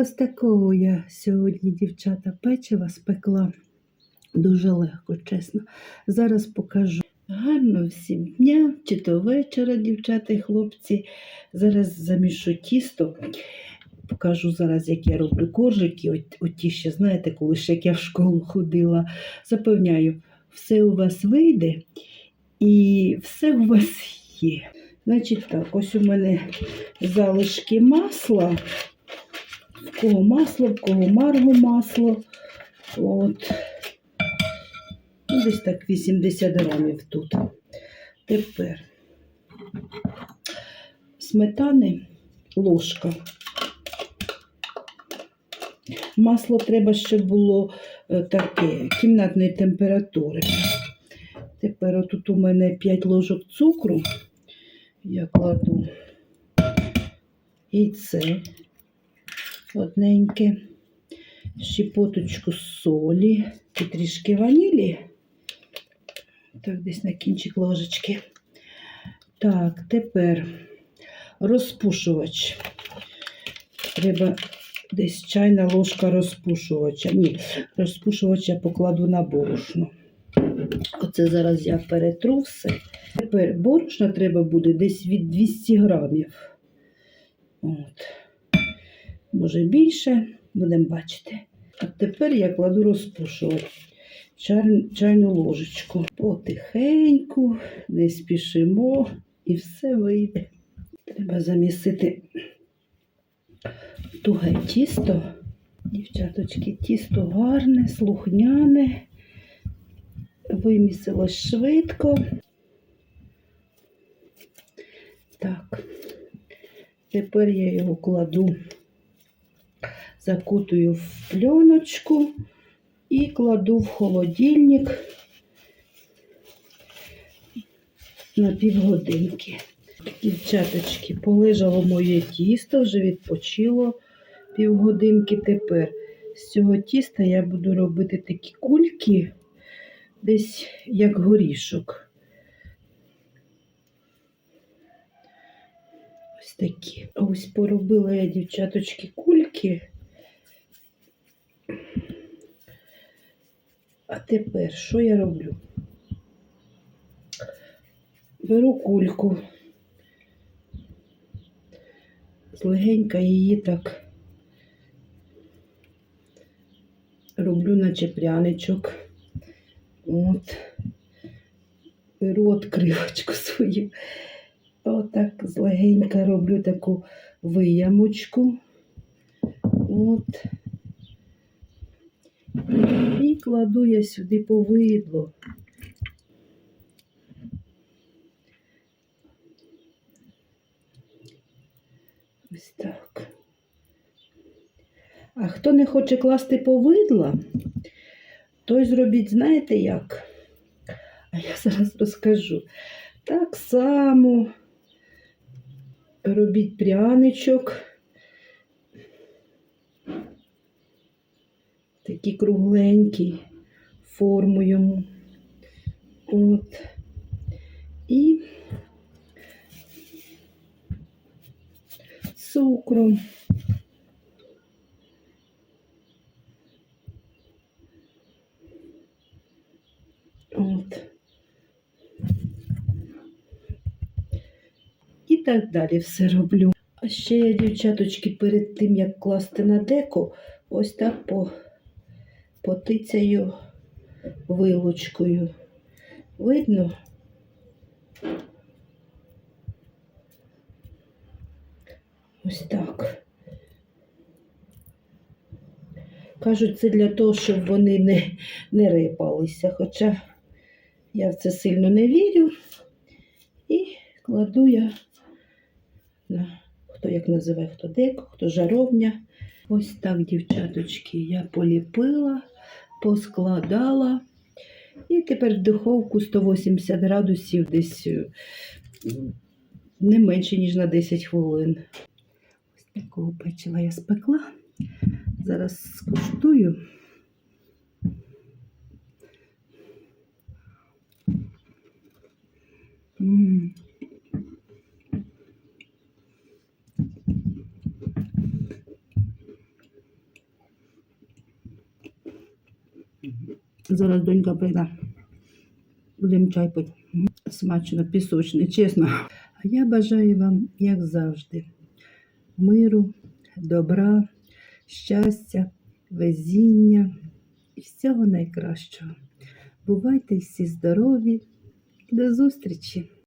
Ось такого я сьогодні, дівчата, печива спекла. Дуже легко, чесно. Зараз покажу. Гарно всім дня, чи то вечора, дівчата і хлопці. Зараз замішу тісто. Покажу зараз, як я роблю коржики. От, ще, знаєте, коли ще як я в школу ходила. Запевняю, все у вас вийде і все у вас є. Значить так, ось у мене залишки масла. В кого масло, в кого марго масло. От. Ну, Десь так 80 грамів тут. Тепер сметани ложка. Масло треба, щоб було е, таке кімнатної температури. Тепер отут у мене 5 ложок цукру. Я кладу яйце одненьке, щепоточку солі і трішки ванілі. Так, десь на кінчик ложечки. Так, тепер розпушувач. Треба десь чайна ложка розпушувача. Ні, розпушувач я покладу на борошно. Оце зараз я перетру все. Тепер борошна треба буде десь від 200 грамів. От. Може більше, будемо бачити. А тепер я кладу розпушувач. Чайну ложечку. Потихеньку, не спішимо і все вийде. Треба замісити туге тісто. Дівчаточки, тісто гарне, слухняне, вимісилось швидко. Так, тепер я його кладу, закутую в пленочку і кладу в холодильник на півгодинки. Дівчаточки, полежало моє тісто, вже відпочило півгодинки. Тепер з цього тіста я буду робити такі кульки, десь як горішок. Ось такі. Ось поробила я, дівчаточки, кульки. А тепер що я роблю? Беру кульку, злегенька її так роблю, наче пряничок. От. Беру откривочку свою. Отак злегенька роблю таку виямочку. От. І кладу я сюди повидло. Ось так. А хто не хоче класти повидла, той зробіть, знаєте як? А я зараз розкажу. Так само робіть пряничок. Такий кругленький, форму йому. От. І цукром. От. І так далі все роблю. А ще я, дівчаточки, перед тим, як класти на деко, ось так по, потицяю вилочкою. Видно? Ось так. Кажуть, це для того, щоб вони не, не рипалися. Хоча я в це сильно не вірю. І кладу я на хто як називає, хто деко, хто жаровня. Ось так, дівчаточки, я поліпила, поскладала. І тепер в духовку 180 градусів десь е, не менше, ніж на 10 хвилин. Ось такого печива я спекла. Зараз скуштую. М. Зараз донька прийде. Будемо чай пити. Смачно, пісочний, чесно. А я бажаю вам, як завжди, миру, добра, щастя, везіння і всього найкращого. Бувайте всі здорові і до зустрічі!